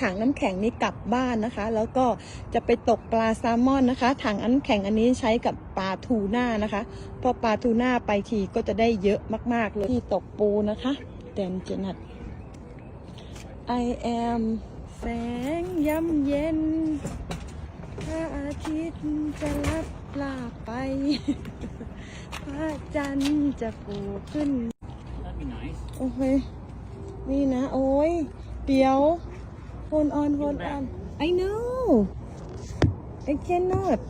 ถังน้ำแข็งนี้กลับบ้านนะคะ แล้วก็จะไปตกปลาแซลมอนนะคะ ถังน้ำแข็งอันนี้ใช้กับปลาทูน่านะคะเพราะปลาทูน่าไปทีก็จะได้เยอะมาก ๆ เลยที่ตกปูนะคะแดนเจนัท I am แสงย้ำเย็นพระอาทิตย์จะรับลาไปพระจันทร์จะปูขึ้น That'd be nice. โอเคนี่นะ โอ้ย เดี๋ยว hold on hold on I know I cannot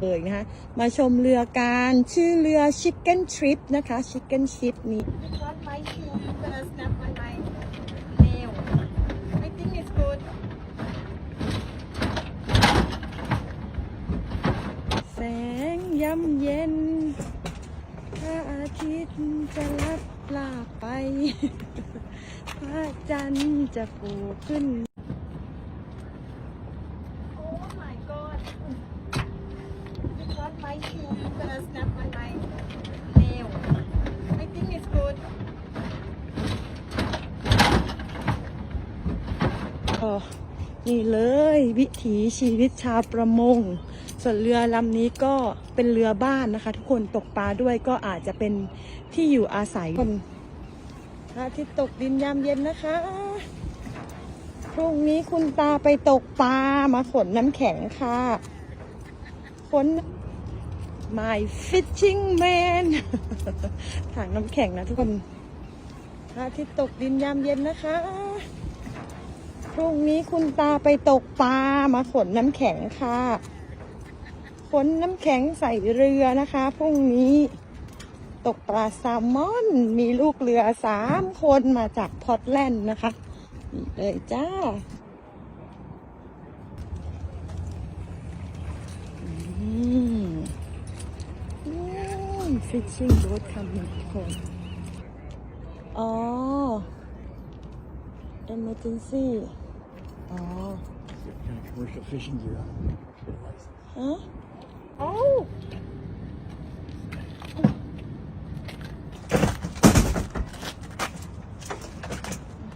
เลยนะคะ มาชมเรือการชื่อเรือ Chicken Trip นะคะ Chicken Ship นี้ Not my shoe. I'm gonna snap on my nail. I think it's good. แสงย้ำเย็นพระอาทิตย์จะรับลาไป พระจันทร์จะปูขึ้น Oh my god. It's not my shoe. I'm gonna snap on my nail. I think it's good. ก็ นี่เลยวิถีชีวิตชาวประมง ส่วนเรือลำนี้ก็เป็นเรือบ้านนะคะ ทุกคนตกปลาด้วยก็อาจจะเป็นที่อยู่อาศัยคนพระอาทิตย์ตกดินยามเย็นนะคะ พรุ่งนี้คุณตาไปตกปลามาขนน้ำแข็งค่ะ ขน my fishing man ถังน้ำแข็งนะทุกคนพระอาทิตย์ตกดินยามเย็นนะคะ รุ่งนี้คุณตาไปตกปลามาขนน้ำแข็งค่ะ ขนน้ำแข็งใส่เรือนะคะพรุ่งนี้ตกปลาแซลมอนมีลูกเรือสามคนมาจากพอร์ตแลนด์นะคะนี่เลยจ้าอืมอืม fishing boat coming ทุกคน อ๋อ emergency อ๋อ Kind of commercial fishing gear on. ฮะ Oh.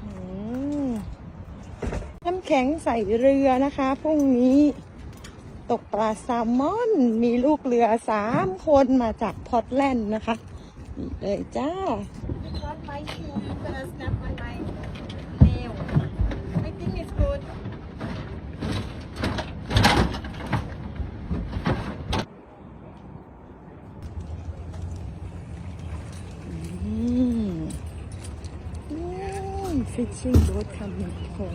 อืมน้ำแข็งใส่เรือนะคะพรุ่งนี้ ตกปลาแซลมอน มีลูกเรือสามคนมาจากพอร์ตแลนด์นะคะนี่เลยจ้า It's not my shoe. I'm gonna snap on my nail. I think it's good. อืมอืม fishing boat coming ทุกคน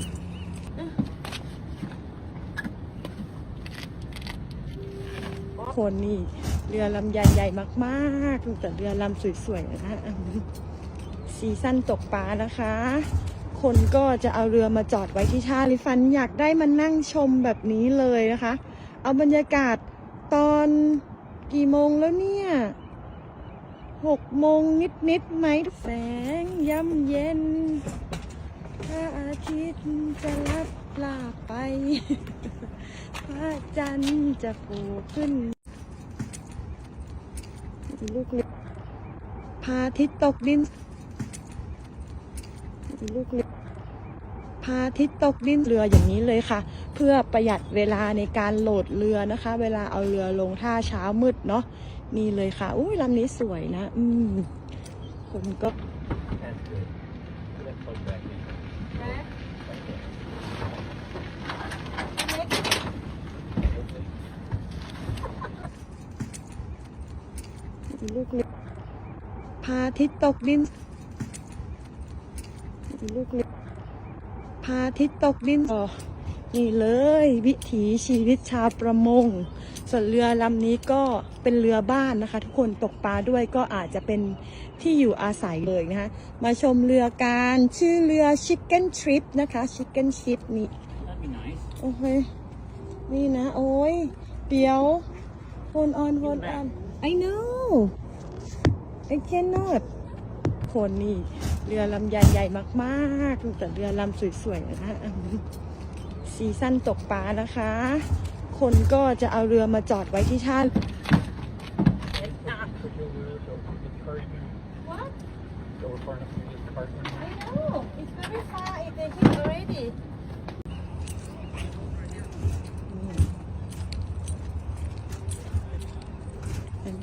คนนี่เรือลำใหญ่ๆมากๆแต่เรือลำสวยๆนะคะซีซั่นตกปลานะคะ คนก็จะเอาเรือมาจอดไว้ที่ท่าลิฟันอยากได้มานั่งชมแบบนี้เลยนะคะ เอาบรรยากาศตอนกี่โมงแล้วเนี่ยหกโมงนิดนิดๆไหมแสงย้ำเย็น พระอาทิตย์จะรับลาไป พระจันทร์จะปูขึ้น ลูกเล็กพระอาทิตย์ตกดิน ลูกเล็กพระอาทิตย์ตกดินเรืออย่างนี้เลยค่ะ เพื่อประหยัดเวลาในการโหลดเรือนะคะ เวลาเอาเรือลงท่าเช้ามืดเนาะนี่เลยค่ะอุ้ยลำนี้สวยนะ อืมคนก็ ลูกเล็กพาทิตตกดินลูกเล็กพาทิตตกดินอ๋อนี่เลยวิถีชีวิตชาวประมง ส่วนเรือลำนี้ก็เป็นเรือบ้านนะคะ ทุกคนตกปลาด้วยก็อาจจะเป็นที่อยู่อาศัยเลยนะคะ มาชมเรือการชื่อเรือ Chicken Trip นะคะ Chicken Ship นี่โอเคนี่นะ โอ้ยเดี๋ยว hold on hold on I know I cannot คนนี่เรือลำใหญ่ๆมากๆ แต่เรือลำสวยๆนะคะซีซั่นตกปลานะคะ คนก็จะเอาเรือมาจอดไว้ที่ท่า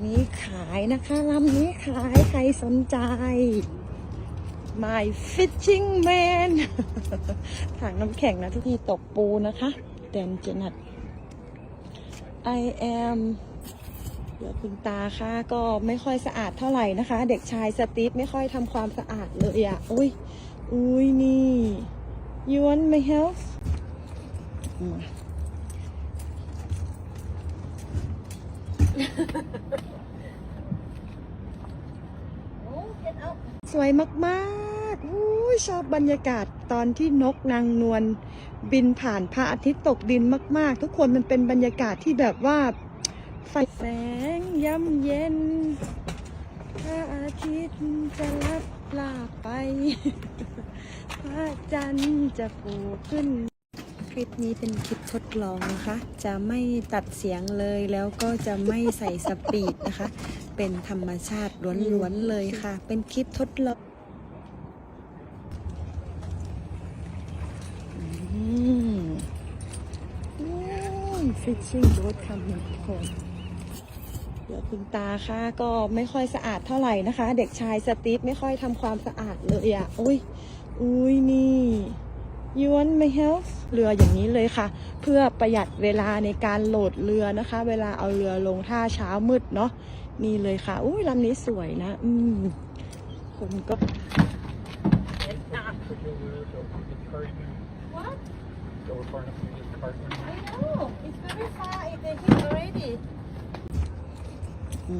นี้ขายนะคะลำนี้ขายใครสนใจ My Fishing Man ถังน้ำแข็งนะทุกทีตกปูนะคะแดนเจนัด I am เดี๋ยวคุณตาค่ะก็ไม่ค่อยสะอาดเท่าไหร่นะคะ เด็กชายสตีฟไม่ค่อยทำความสะอาดเลยอะ อุ้ยอุ้ยนี่ you want my help มา โอ้ get out สวยมากๆอุ้ยชอบบรรยากาศตอนที่นกนางนวลบินผ่านพระอาทิตย์ตกดินมาก ๆ ทุกคนมันเป็นบรรยากาศที่แบบว่า ไฟแสงย่ำเย็น พระอาทิตย์จะลับลาไป พระจันทร์จะโผล่ขึ้น คลิปนี้เป็นคลิปทดลองนะคะ จะไม่ตัดเสียงเลยแล้วก็จะไม่ใส่สปีดนะคะ เป็นธรรมชาติล้วนๆเลยค่ะ เป็นคลิปทดลองฟิชชิ่งโบ๊ทคำหนึ่งคนเดี๋ยวคุณตาค่ะก็ไม่ค่อยสะอาดเท่าไหร่นะคะ เด็กชายสตีฟไม่ค่อยทำความสะอาดเลยอะ อุ้ยอุ้ยนี่ you want my help เรืออย่างนี้เลยค่ะ เพื่อประหยัดเวลาในการโหลดเรือนะคะ เวลาเอาเรือลงท่าเช้ามืดเนาะนี่เลยค่ะอุ้ยลำนี้สวยนะ อืมคนก็ Push over there, so it's hard to what go far enough to use the cart. I know it's very far if they hit already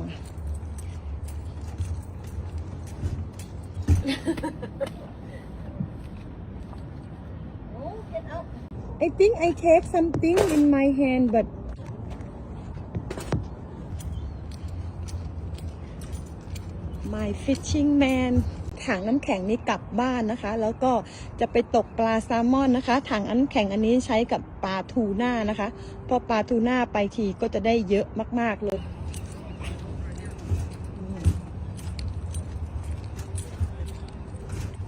มาโอ้ get out I think I take something in my hand but my fishing man ถังน้ำแข็งนี้กลับบ้านนะคะ แล้วก็จะไปตกปลาแซลมอนนะคะ ถังน้ำแข็งอันนี้ใช้กับปลาทูน่านะคะพอปลาทูน่าไปทีก็จะได้เยอะมาก ๆ เลย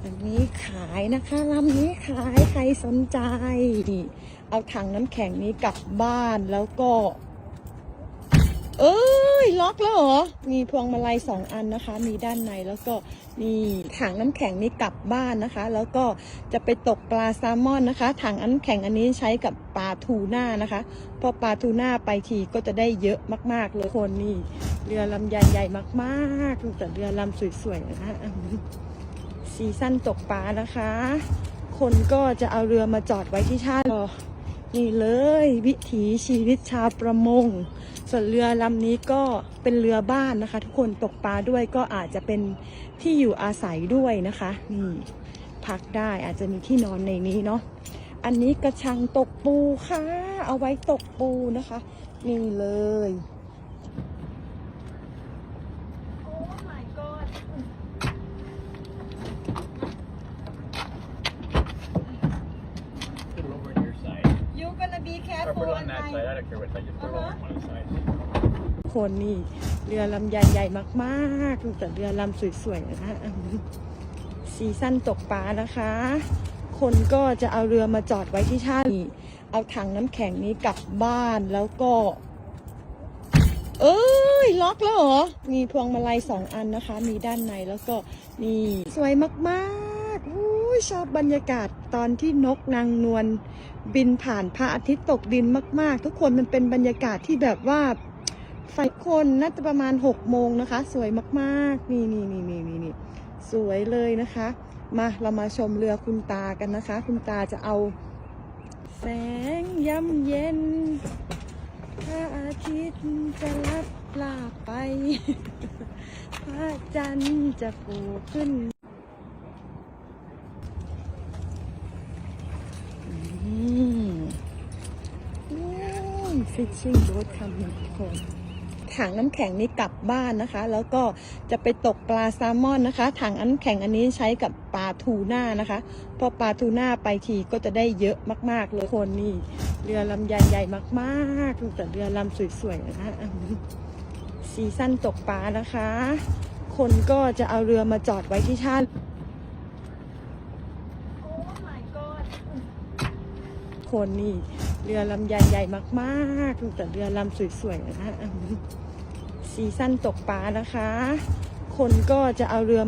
อั นี้ขายนะคะลำนี้ขายใครสนใจนี่เอาถังน้ำแข็งนี้กลับบ้านแล้วก็ เอ้ยล็อกแล้วเหรอ มีพวงมาลัยสองอันนะคะ มีด้านในแล้วก็นี่ถังน้ำแข็งนี้กลับบ้านนะคะ แล้วก็จะไปตกปลาแซลมอนนะคะ ถังน้ำแข็งอันนี้ใช้กับปลาทูน่านะคะพอปลาทูน่าไปทีก็จะได้เยอะมาก ๆ เลยคนนี่เรือลำใหญ่ๆมากๆแต่เรือลำสวยๆนะ ซีซั่นตกปลานะคะ คนก็จะเอาเรือมาจอดไว้ที่ท่านี่เลยวิถีชีวิตชาวประมง ส่วนเรือลำนี้ก็เป็นเรือบ้านนะคะ ทุกคนตกปลาด้วยก็อาจจะเป็นที่อยู่อาศัยด้วยนะคะนี่พักได้อาจจะมีที่นอนในนี้เนาะอันนี้กระชังตกปูค่ะ เอาไว้ตกปูนะคะ นี่เลย คนนี่เรือลำใหญ่ๆมากๆแต่เรือลำสวยๆนะคะซีซั่นตกปลานะคะ คนก็จะเอาเรือมาจอดไว้ที่ท่านี่เอาถังน้ำแข็งนี้กลับบ้านแล้วก็ เอ้ยล็อกแล้วเหรอ มีพวงมาลัยสองอันนะคะ มีด้านในแล้วก็นี่สวยมากๆอุ้ยชอบบรรยากาศตอนที่นกนางนวลบินผ่านพระอาทิตย์ตกดินมาก ๆ ทุกคนมันเป็นบรรยากาศที่แบบว่า ไฟคนน่าจะประมาณหกโมงนะคะ สวยมากๆ นี่นี่นี่นี่นี่นี่สวยเลยนะคะ มาเรามาชมเรือคุณตากันนะคะ คุณตาจะเอา แสงย่ำเย็นพระอาทิตย์จะลับลาไป พระจันทร์จะโผล่ขึ้นฟิชชิ่งโบ๊ทคำหนึ่งคน ถังน้ำแข็งนี้กลับบ้านนะคะ แล้วก็จะไปตกปลาแซลมอนนะคะ ถังน้ำแข็งอันนี้ใช้กับปลาทูน่านะคะพอปลาทูน่าไปทีก็จะได้เยอะมาก ๆ เลยคนนี่เรือลำใหญ่ๆมากๆแต่เรือลำสวยๆนะคะซีซั่นตกปลานะคะ คนก็จะเอาเรือมาจอดไว้ที่ท่า oh my god คนนี่เรือลำใหญ่ๆมากๆแต่เรือลำสวยๆนะคะ ซีซั่นตกปลานะคะ คนก็จะเอาเรือ